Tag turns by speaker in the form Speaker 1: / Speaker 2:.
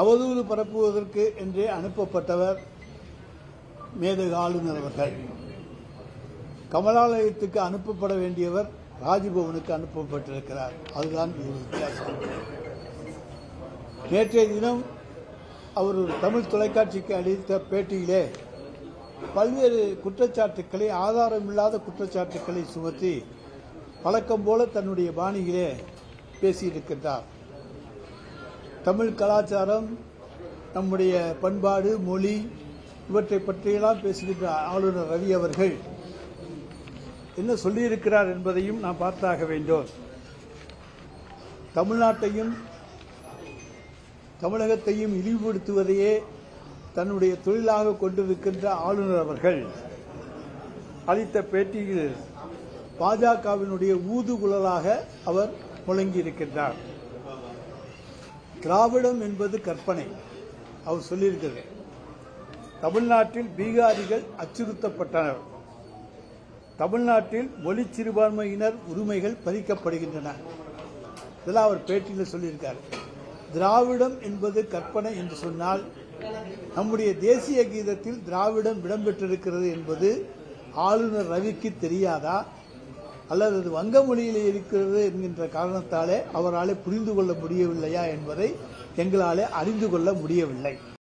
Speaker 1: அவதூறு பரப்புவதற்கு என்றே அனுப்பப்பட்டவர் மேதகு ஆளுநர் அவர்கள். கமலாலயத்துக்கு அனுப்பப்பட வேண்டியவர் ராஜ்பவனுக்கு அனுப்பப்பட்டிருக்கிறார். அதுதான் இது வித்தியாசம். நேற்றைய தினம் அவர் ஒரு தமிழ் தொலைக்காட்சிக்கு அளித்த பேட்டியிலே பல்வேறு குற்றச்சாட்டுக்களை ஆதாரமில்லாத குற்றச்சாட்டுக்களை சுமத்தி வழக்கம் போல தன்னுடைய பாணியிலே பேசியிருக்கின்றார். தமிழ் கலாச்சாரம் நம்முடைய பண்பாடு மொழி இவற்றை பற்றியெல்லாம் பேசுகின்ற ஆளுநர் ரவி அவர்கள் என்ன சொல்லியிருக்கிறார் என்பதையும் நாம் பார்த்தாக வேண்டும். தமிழ்நாட்டையும் தமிழகத்தையும் இழிவுபடுத்துவதையே தன்னுடைய தொழிலாக கொண்டிருக்கின்ற ஆளுநர் அவர்கள் அளித்த பேட்டியில் பாஜகவினுடைய ஊதுகுழலாக அவர் முழங்கியிருக்கின்றார். திராவிடம் என்பது கற்பனை. அவர் சொல்லியிருக்கிறது. தமிழ்நாட்டில் பீகாரிகள் அச்சுறுத்தப்பட்டனர். தமிழ்நாட்டில் மொழி சிறுபான்மையினர் உரிமைகள் பறிக்கப்படுகின்றன. இதெல்லாம் அவர் பேட்டியில் சொல்லியிருக்கார். திராவிடம் என்பது கற்பனை என்று சொன்னால் நம்முடைய தேசிய கீதத்தில் திராவிடம் இடம்பெற்றிருக்கிறது என்பது ஆளுநர் ரவிக்கு தெரியாதா? அல்லது அது வங்க மொழியில் இருக்கிறது என்கின்ற காரணத்தாலே அவராலே புரிந்து கொள்ள முடியவில்லையா என்பதை எங்களாலே அறிந்து கொள்ள முடியவில்லை.